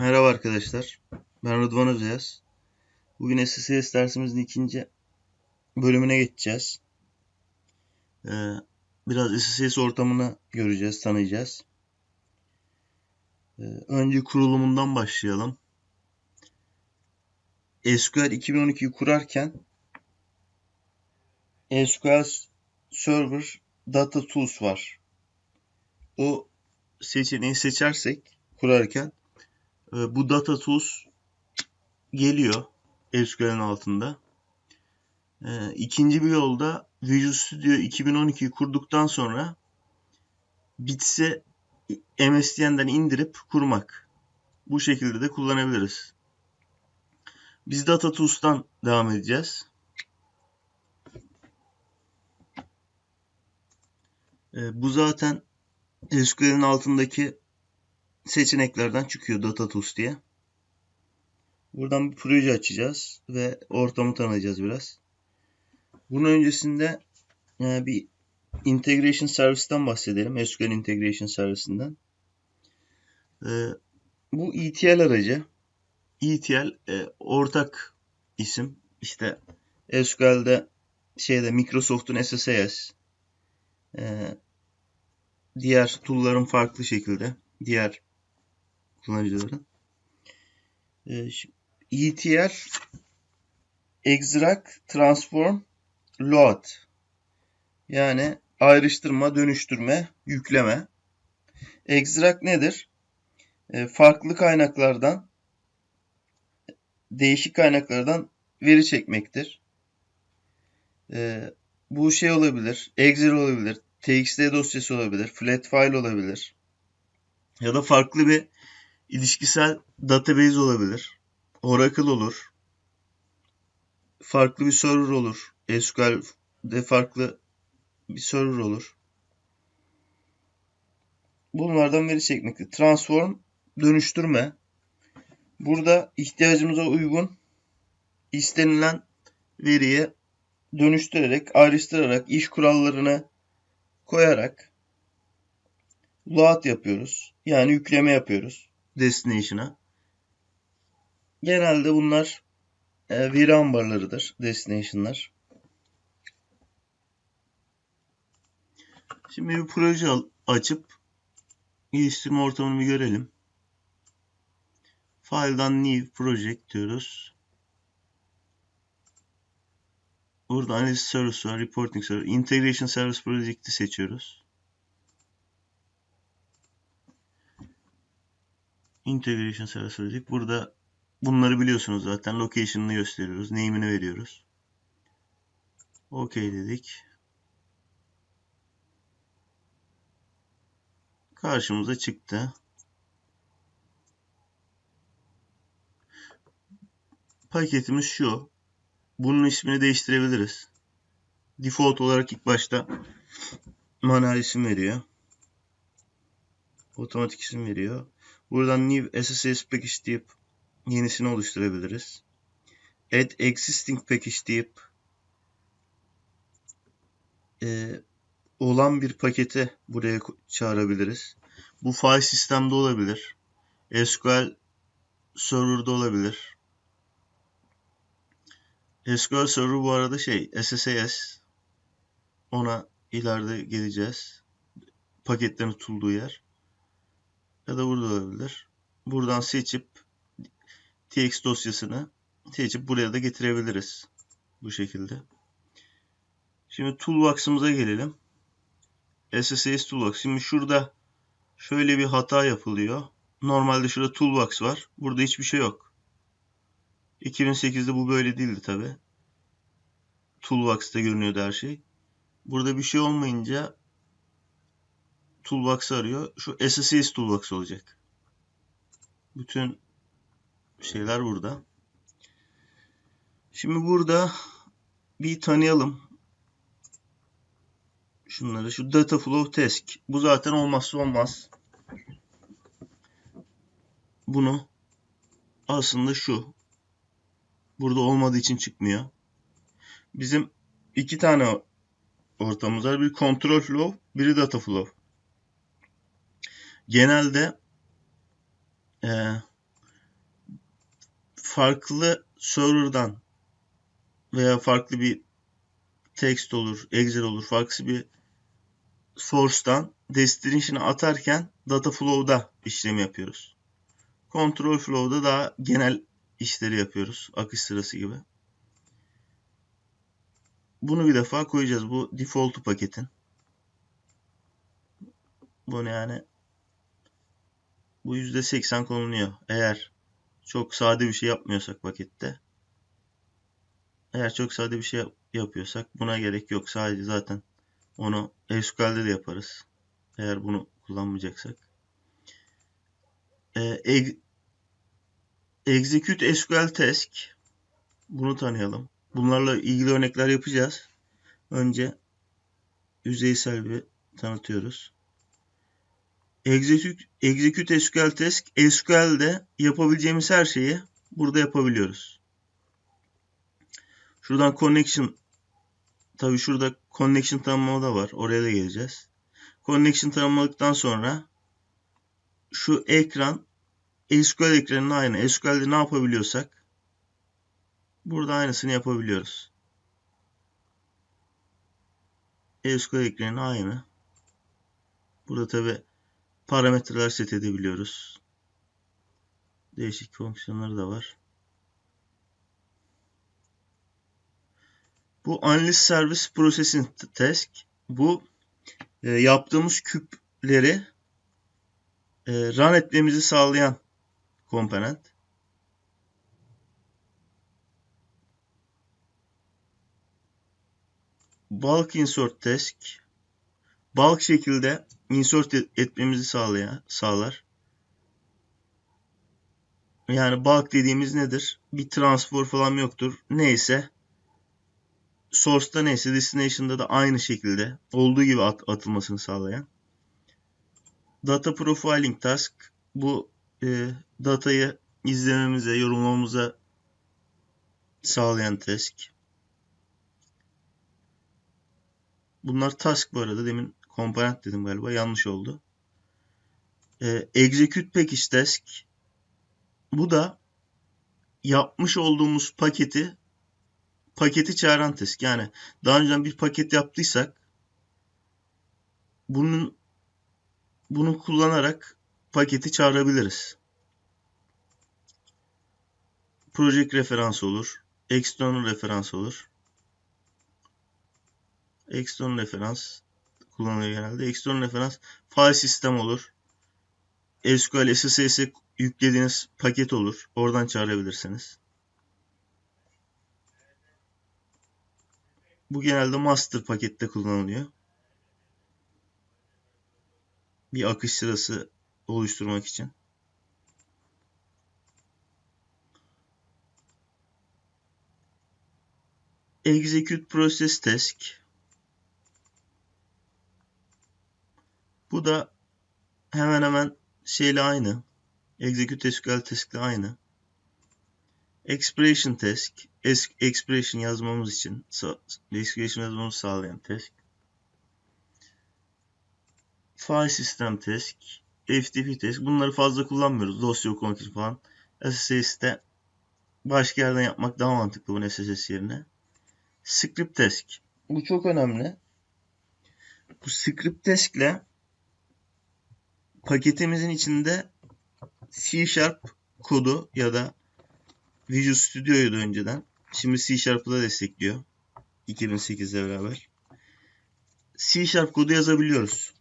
Merhaba arkadaşlar. Ben Rıdvan Özayaz. Bugün SSS dersimizin ikinci bölümüne geçeceğiz. Ee, biraz SSS ortamını göreceğiz, tanıyacağız. Ee, önce kurulumundan başlayalım. SQL 2012'yi kurarken SQL Server Data Tools var. O seçeneği seçersek kurarken bu Data Tools geliyor SQL'in altında. E, ikinci bir yolda Visual Studio 2012'yi kurduktan sonra Bits'e MSDN'den indirip kurmak. Bu şekilde de kullanabiliriz. Biz Data Tools'tan devam edeceğiz. E, bu zaten SQL'in altındaki seçeneklerden çıkıyor Data Tools diye. Buradan bir proje açacağız ve ortamı tanıyacağız biraz. Bunun öncesinde e, bir Integration Service'ten bahsedelim. SQL Integration Service'inden. E, bu ETL aracı. ETL e, ortak isim. İşte SQL'de şeyde Microsoft'un SSIS diğer tool'ların farklı şekilde diğer kullanıcıların. ETL Extract, Transform, Load. Yani ayrıştırma, dönüştürme, yükleme. Extract nedir? E, farklı kaynaklardan, değişik kaynaklardan veri çekmektir. E, bu şey olabilir, Excel olabilir, TXT dosyası olabilir, flat file olabilir. Ya da farklı bir ilişkisel database olabilir. Oracle olur. Farklı bir server olur. SQL'de farklı bir server olur. Bunlardan veri çekmekte. Transform, dönüştürme. Burada ihtiyacımıza uygun istenilen veriye dönüştürerek, ayrıştırarak, iş kurallarını koyarak load yapıyoruz. Yani yükleme yapıyoruz destination'a. Genelde bunlar e, veri ambarlarıdır destination'lar. Şimdi bir proje açıp geliştirme ortamını bir görelim. File'dan New Project diyoruz. Burada Analysis Service var, Reporting Service, Integration Service Project'i seçiyoruz. Integration Service Project. Burada bunları biliyorsunuz zaten. Location'ını gösteriyoruz. Name'ini veriyoruz. OK dedik. Karşımıza çıktı. Paketimiz şu. Bunun ismini değiştirebiliriz. Default olarak ilk başta manuel isim veriyor. Otomatik isim veriyor. Buradan new SSS package deyip yenisini oluşturabiliriz. Add existing package deyip e, olan bir paketi buraya çağırabiliriz. Bu file sistemde olabilir. SQL server'da olabilir. SQL Server bu arada şey SSAS ona ileride geleceğiz. Paketlerin tutulduğu yer. Ya da burada olabilir. Buradan seçip TX dosyasını seçip buraya da getirebiliriz. Bu şekilde. Şimdi Toolbox'ımıza gelelim. SSAS Toolbox. Şimdi şurada şöyle bir hata yapılıyor. Normalde şurada Toolbox var. Burada hiçbir şey yok. 2008'de bu böyle değildi tabi. Toolbox'ta görünüyordu her şey. Burada bir şey olmayınca Toolbox arıyor. Şu SSIS Toolbox olacak. Bütün şeyler burada. Şimdi burada bir tanıyalım. Şunları. Şu Data Flow Task. Bu zaten olmazsa olmaz. Bunu aslında şu. Burada olmadığı için çıkmıyor. Bizim iki tane ortamımız var. Bir Control Flow, biri Data Flow. Genelde e, farklı server'dan veya farklı bir text olur, Excel olur, farklı bir source'dan destination'a atarken data flow'da işlem yapıyoruz. Control flow'da daha genel işleri yapıyoruz. Akış sırası gibi. Bunu bir defa koyacağız. Bu default'u paketin. Bunu yani bu %80 konuluyor. Eğer çok sade bir şey yapmıyorsak pakette. Eğer çok sade bir şey yapıyorsak buna gerek yok. Sadece zaten onu SQL'de de yaparız. Eğer bunu kullanmayacaksak. Ee, execute SQL task. Bunu tanıyalım. Bunlarla ilgili örnekler yapacağız. Önce yüzeysel bir tanıtıyoruz. Execute, execute SQL task. SQL'de yapabileceğimiz her şeyi burada yapabiliyoruz. Şuradan connection tabi şurada connection tanımlama da var. Oraya da geleceğiz. Connection tanımladıktan sonra şu ekran SQL ekranının aynı. SQL'de ne yapabiliyorsak burada aynısını yapabiliyoruz. SQL ekranının aynı. Burada tabi parametreler set edebiliyoruz. Değişik fonksiyonları da var. Bu Analyst Service Processing Task. Bu e, yaptığımız küpleri e, run etmemizi sağlayan komponent. Bulk Insert Task. Bulk şekilde insert etmemizi sağlayan, sağlar. Yani bulk dediğimiz nedir? Bir transfer falan yoktur. Neyse source'da neyse destination'da da aynı şekilde olduğu gibi at, atılmasını sağlayan. Data profiling task bu e, datayı izlememize, yorumlamamıza sağlayan task. Bunlar task bu arada. Demin komponent dedim galiba. Yanlış oldu. E, execute package task. Bu da yapmış olduğumuz paketi paketi çağıran test. Yani daha önceden bir paket yaptıysak bunun bunu kullanarak paketi çağırabiliriz. Project referans olur. External referans olur. External referans kullanılıyor genelde. External referans file sistem olur. SQL SSS'e yüklediğiniz paket olur. Oradan çağırabilirsiniz. Bu genelde master pakette kullanılıyor. Bir akış sırası oluşturmak için. Execute Process Task. Bu da hemen hemen şeyle aynı. Execute SQL Task ile aynı. Expression Task. Expression yazmamız için expression yazmamızı sağlayan task. File System Task. FTP Task. Bunları fazla kullanmıyoruz. Dosya için falan. SSS'de başka yerden yapmak daha mantıklı bu SSS yerine. Script Task. Bu çok önemli. Bu Script Task ile paketimizin içinde C Sharp kodu ya da Visual Studio'ydu önceden. Şimdi C Sharp'ı da destekliyor. 2008'de beraber. C Sharp kodu yazabiliyoruz.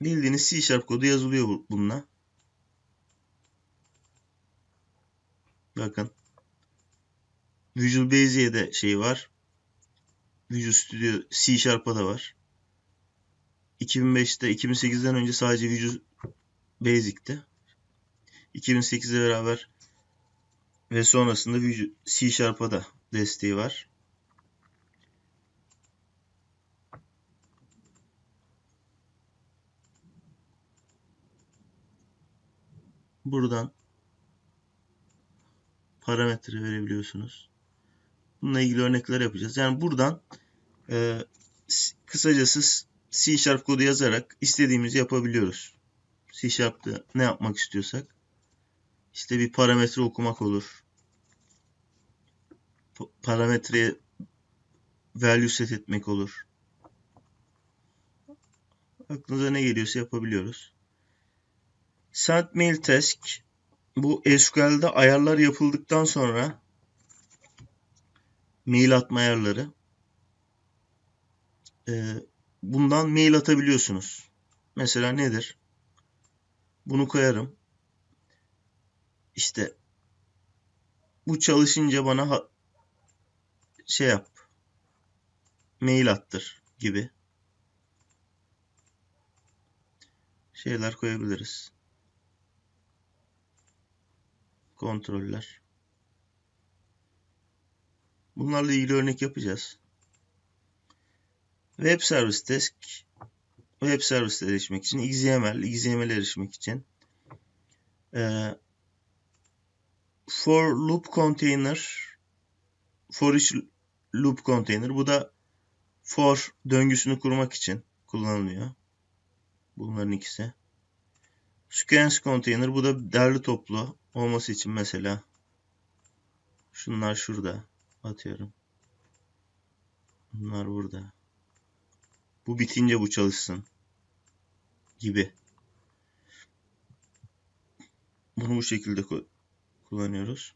Bildiğiniz C Sharp kodu yazılıyor bununla. Bakın. Visual Basic'e şey var. Visual Studio C Sharp'a da var. 2005'te 2008'den önce sadece Visual Basic'ti. 2008'e beraber ve sonrasında C Sharp'a da desteği var. Buradan parametre verebiliyorsunuz. Bununla ilgili örnekler yapacağız. Yani buradan e, kısacası C Sharp kodu yazarak istediğimizi yapabiliyoruz. C Sharp'ta ne yapmak istiyorsak İşte bir parametre okumak olur. Pa- Parametreye value set etmek olur. Aklınıza ne geliyorsa yapabiliyoruz. Send mail task bu SQL'de ayarlar yapıldıktan sonra mail atma ayarları. Ee, bundan mail atabiliyorsunuz. Mesela nedir? Bunu koyarım. İşte bu çalışınca bana şey yap. Mail attır gibi şeyler koyabiliriz. Kontroller. Bunlarla ilgili örnek yapacağız. Web Service Desk Web Service'e erişmek için XML, XML'e erişmek için eee, for loop container for each loop container bu da for döngüsünü kurmak için kullanılıyor. Bunların ikisi. Sequence container bu da derli toplu olması için mesela şunlar şurada atıyorum. Bunlar burada. Bu bitince bu çalışsın gibi. Bunu bu şekilde ku- kullanıyoruz.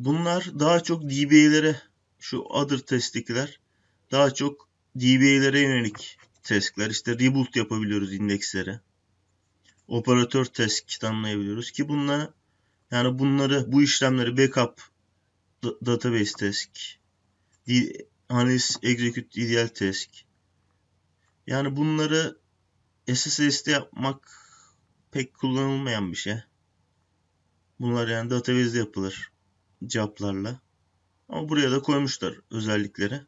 Bunlar daha çok DBA'lere şu other test'tekiler daha çok DBA'lere yönelik testler. İşte reboot yapabiliyoruz indekslere. Operatör test tanımlayabiliyoruz ki bunlar yani bunları bu işlemleri backup da- database task, Analysis execute DDL task. Yani bunları SSS'de yapmak pek kullanılmayan bir şey. Bunlar yani database'de yapılır job'larla. Ama buraya da koymuşlar özellikleri.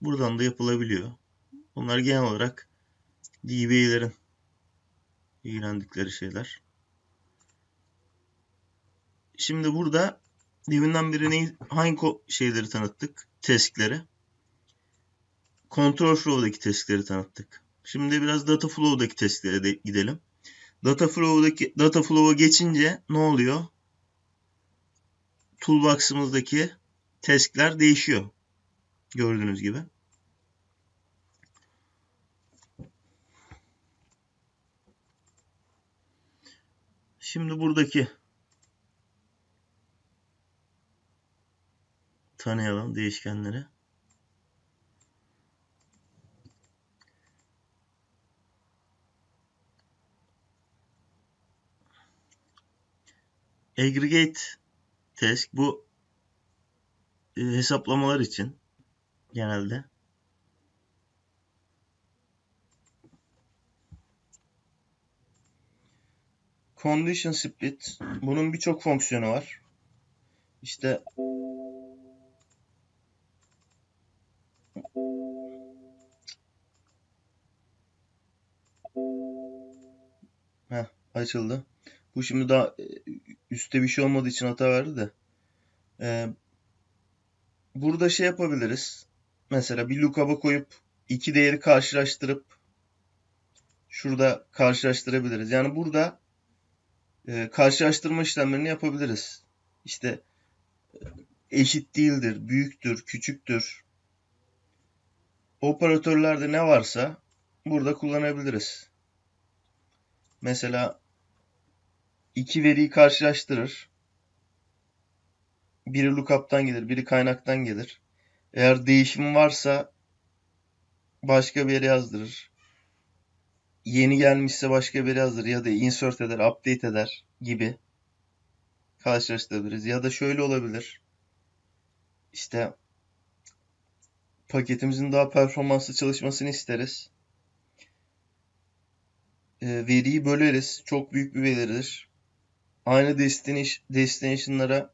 Buradan da yapılabiliyor. Bunlar genel olarak DBA'lerin ilgilendikleri şeyler. Şimdi burada deminden beri neyi, hangi şeyleri tanıttık? Task'leri. Control Flow'daki task'leri tanıttık. Şimdi biraz Data Flow'daki task'lere de gidelim. Data Flow'daki Data Flow'a geçince ne oluyor? Toolbox'ımızdaki task'ler değişiyor. Gördüğünüz gibi. Şimdi buradaki tanıyalım değişkenleri. Aggregate task bu e, hesaplamalar için genelde. Condition split bunun birçok fonksiyonu var. İşte açıldı. Bu şimdi daha e, üstte bir şey olmadığı için hata verdi de. Ee, burada şey yapabiliriz. Mesela bir lookup'a koyup iki değeri karşılaştırıp şurada karşılaştırabiliriz. Yani burada e, karşılaştırma işlemlerini yapabiliriz. İşte e, eşit değildir, büyüktür, küçüktür. Operatörlerde ne varsa burada kullanabiliriz. Mesela iki veriyi karşılaştırır. Biri lookup'tan gelir, biri kaynaktan gelir. Eğer değişim varsa başka bir yere yazdırır. Yeni gelmişse başka bir yere yazdırır ya da insert eder, update eder gibi karşılaştırabiliriz. Ya da şöyle olabilir. İşte paketimizin daha performanslı çalışmasını isteriz. E, veriyi böleriz. Çok büyük bir veridir. Aynı destination, destination'lara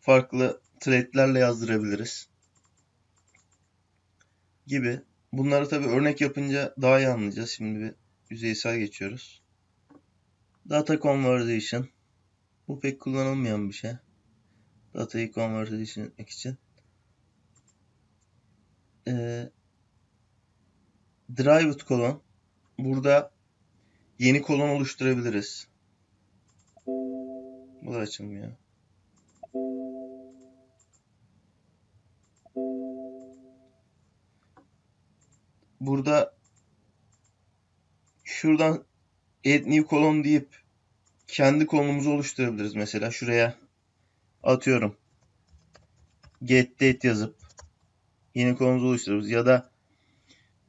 farklı thread'lerle yazdırabiliriz. Gibi. Bunları tabii örnek yapınca daha iyi anlayacağız. Şimdi bir yüzeysel geçiyoruz. Data conversion. Bu pek kullanılmayan bir şey. Datayı conversion etmek için. Ee, Derived colon. Burada yeni kolon oluşturabiliriz. Bu da açılmıyor. Burada şuradan add new kolon deyip kendi kolonumuzu oluşturabiliriz mesela. Şuraya atıyorum. Get date yazıp yeni kolonumuzu oluştururuz. Ya da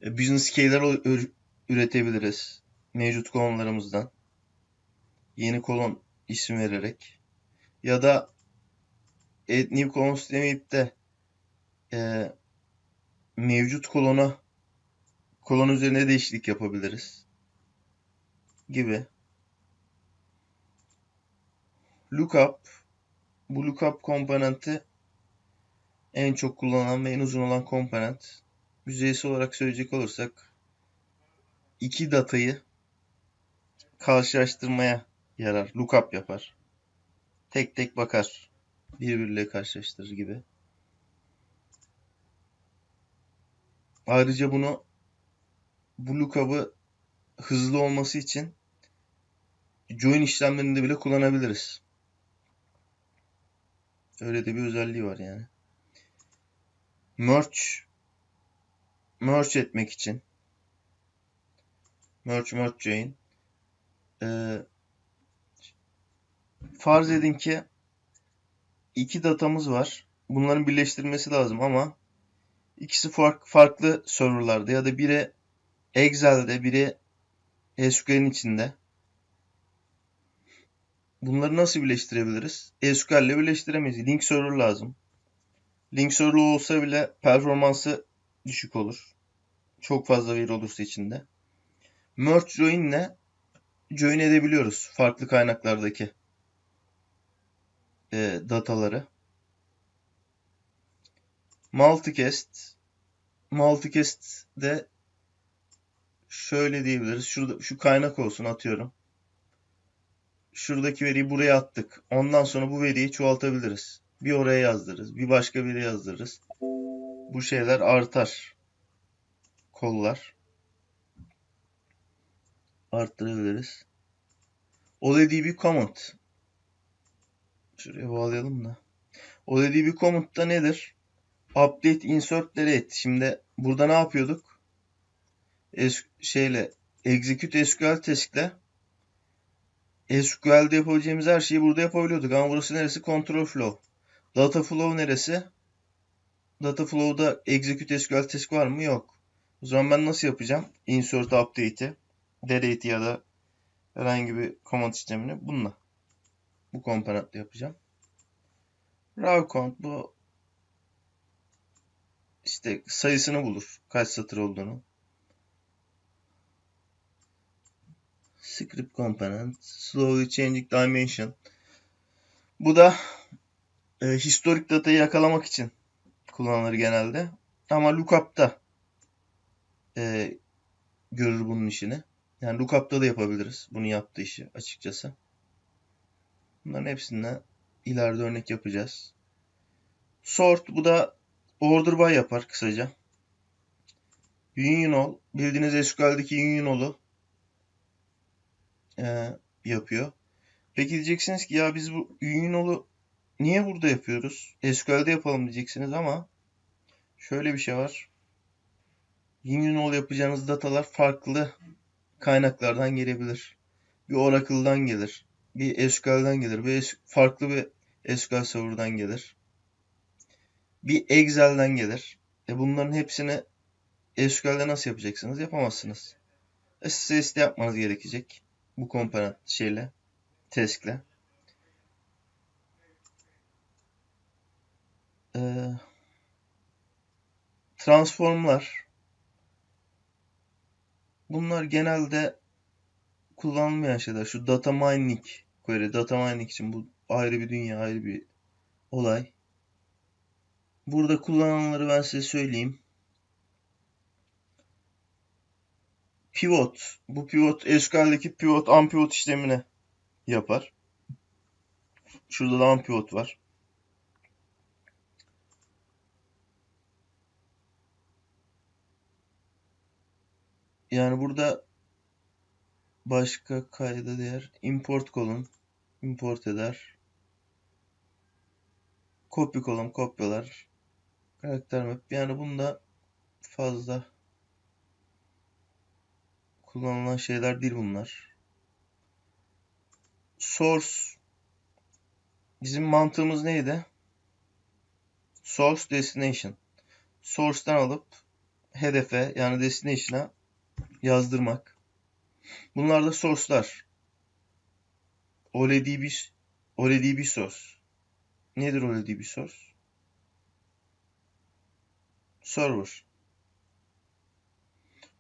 business ü- üretebiliriz. Mevcut kolonlarımızdan. Yeni kolon isim vererek. Ya da add new columns demeyip de e, mevcut kolona kolon üzerine değişiklik yapabiliriz. Gibi. Lookup bu lookup komponenti en çok kullanılan ve en uzun olan komponent. Yüzeysel olarak söyleyecek olursak iki datayı karşılaştırmaya yarar. Lookup yapar. Tek tek bakar. Birbiriyle karşılaştırır gibi. Ayrıca bunu bu lookup'ı hızlı olması için join işlemlerinde bile kullanabiliriz. Öyle de bir özelliği var yani. Merge merge etmek için merge merge join ee, farz edin ki iki datamız var. Bunların birleştirilmesi lazım ama ikisi fark, farklı serverlarda ya da biri Excel'de, biri SQL'in içinde. Bunları nasıl birleştirebiliriz? SQL ile birleştiremeyiz. Link server lazım. Link server olsa bile performansı düşük olur. Çok fazla veri olursa içinde. Merge join ile join edebiliyoruz farklı kaynaklardaki e, dataları. Multicast Multicast de şöyle diyebiliriz. Şurada şu kaynak olsun atıyorum. Şuradaki veriyi buraya attık. Ondan sonra bu veriyi çoğaltabiliriz. Bir oraya yazdırırız. Bir başka biri yazdırırız. Bu şeyler artar. Kollar. Arttırabiliriz. O bir komut. Şuraya bağlayalım da. O dediği bir komut da nedir? Update insert delete. Şimdi burada ne yapıyorduk? Es şeyle execute SQL task'le SQL'de yapabileceğimiz her şeyi burada yapabiliyorduk. Ama burası neresi? Control flow. Data flow neresi? Data flow'da execute SQL task var mı? Yok. O zaman ben nasıl yapacağım? Insert update'i, delete ya da herhangi bir command işlemini bununla. Bu komponentle yapacağım. Raw count bu işte sayısını bulur. Kaç satır olduğunu. Script component, slowly changing dimension. Bu da e, historik datayı yakalamak için kullanılır genelde. Ama lookup'ta e, görür bunun işini. Yani lookup'ta da yapabiliriz bunu yaptığı işi açıkçası. Bunların hepsinden ileride örnek yapacağız. Sort bu da order by yapar kısaca. Union all bildiğiniz SQL'deki union all'u e, yapıyor. Peki diyeceksiniz ki ya biz bu union all'u niye burada yapıyoruz? SQL'de yapalım diyeceksiniz ama şöyle bir şey var. Union all yapacağınız datalar farklı kaynaklardan gelebilir. Bir Oracle'dan gelir. Bir SQL'den gelir. Bir farklı bir SQL server'dan gelir. Bir Excel'den gelir. E bunların hepsini SQL'de nasıl yapacaksınız? Yapamazsınız. SSS'de yapmanız gerekecek. Bu komponent şeyle, task'le. Ee, transformlar bunlar genelde kullanılmayan şeyler. Şu data mining query, data mining için bu ayrı bir dünya, ayrı bir olay. Burada kullananları ben size söyleyeyim. Pivot. Bu pivot SQL'deki pivot unpivot işlemini yapar. Şurada da unpivot var. Yani burada başka kayda değer import kolon import eder. Copy kolon kopyalar. Karakter map yani bunda fazla kullanılan şeyler değil bunlar. Source bizim mantığımız neydi? Source destination. Source'tan alıp hedefe yani destination'a yazdırmak. Bunlar da source'lar. OLEDB source. Nedir source? Server.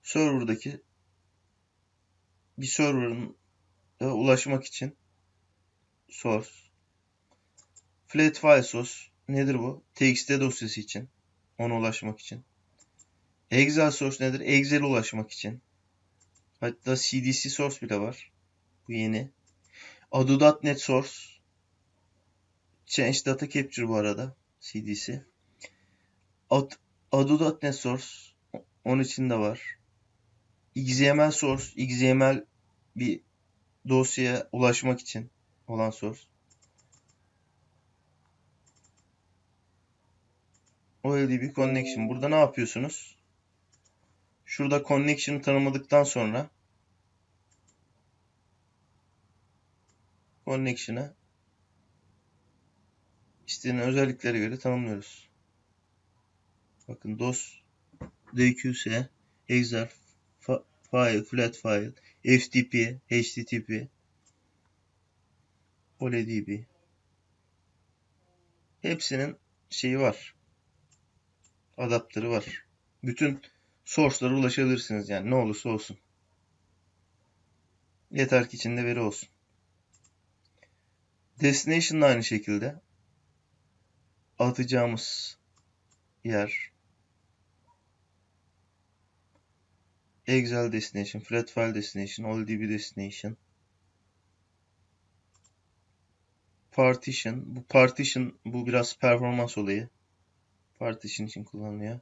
Server'daki bir server'ın ulaşmak için source. Flat file source nedir bu? TXT dosyası için. Ona ulaşmak için. Excel source nedir? Excel'e ulaşmak için. Hatta CDC source bile var. Bu yeni. Ado.NET source. Change Data Capture bu arada. CDC. Ad, Ado.NET source. Onun içinde var. XML source. XML bir dosyaya ulaşmak için olan source. OLDB connection. Burada ne yapıyorsunuz? Şurada connection'ı tanımladıktan sonra connection'ı istenen özelliklere göre tanımlıyoruz. Bakın DOS, DQS, Excel, file, flat file, FTP, HTTP, OLEDB. Hepsinin şeyi var. Adaptörü var. Bütün source'lara ulaşabilirsiniz yani ne olursa olsun. Yeter ki içinde veri olsun. Destination da aynı şekilde. Atacağımız yer. Excel destination, flat file destination, OLDB destination. Partition. Bu partition bu biraz performans olayı. Partition için kullanılıyor.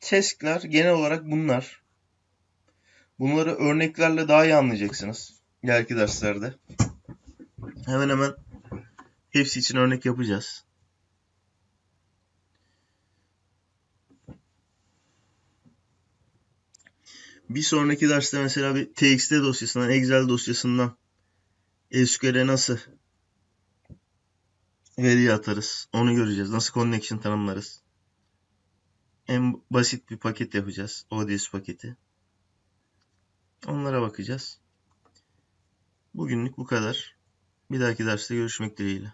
Task'ler genel olarak bunlar. Bunları örneklerle daha iyi anlayacaksınız. İleriki derslerde. Hemen hemen hepsi için örnek yapacağız. Bir sonraki derste mesela bir TXT dosyasından, Excel dosyasından SQL'e nasıl veri atarız. Onu göreceğiz. Nasıl connection tanımlarız. En basit bir paket yapacağız. ODS paketi. Onlara bakacağız. Bugünlük bu kadar. Bir dahaki derste görüşmek dileğiyle.